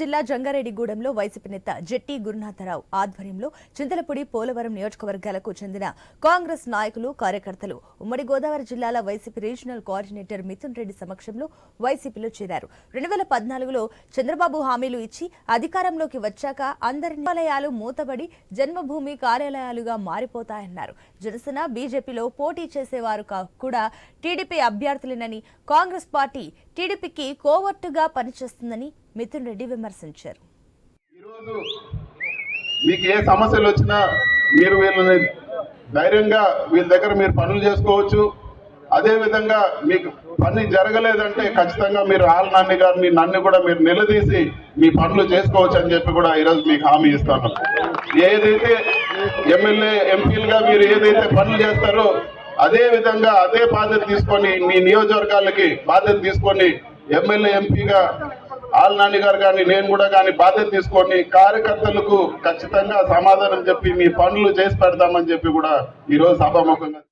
జిల్లా జంగారెడ్డిగూడెంలో వైసీపీ నేత జెట్టి గురునాథరావు ఆధ్వర్యంలో చింతలపూడి పోలవరం నియోజకవర్గాలకు చెందిన కాంగ్రెస్ నాయకులు కార్యకర్తలు ఉమ్మడి గోదావరి జిల్లాల YCP regional coordinator Mithun Reddy సమక్షంలో వైసీపీలో చేరారు. రెండు వేల పద్నాలుగులో చంద్రబాబు హామీలు ఇచ్చి అధికారంలోకి వచ్చాక అందరి ఆలయాలు మూతబడి జన్మభూమి కార్యాలయాలుగా మారిపోతాయన్నారు. జనసేన బీజేపీలో పోటీ చేసేవారు కూడా టీడీపీ అభ్యర్థులేనని కాంగ్రెస్ పార్టీ టీడీపీకి కోవర్టుగా పనిచేస్తుందని మిథున్ రెడ్డి విమర్శించారు. ఈరోజు మీకు ఏ సమస్యలు వచ్చినా మీరు వీళ్ళని ధైర్యంగా వీళ్ళ దగ్గర మీరు పనులు చేసుకోవచ్చు. అదే విధంగా మీకు పని జరగలేదంటే ఖచ్చితంగా మీరు ఆల్ నాన్ని గారిని నన్ను కూడా మీరు నిలదీసి మీ పనులు చేసుకోవచ్చు అని చెప్పి కూడా ఈరోజు మీకు హామీ ఇస్తాను. ఏదైతే ఎమ్మెల్యే ఎంపీలుగా మీరు ఏదైతే పనులు చేస్తారో అదే విధంగా అదే బాధ్యత తీసుకొని మీ నియోజకవర్గాలకి బాధ్యత తీసుకొని ఎమ్మెల్యే ఎంపీగా ఆల్ నాని గారు కానీ నేను కూడా కానీ బాధ్యత తీసుకొని కార్యకర్తలకు ఖచ్చితంగా సమాధానం చెప్పి మీ పనులు చేసి పెడతామని చెప్పి కూడా ఈరోజు సభాముఖంగా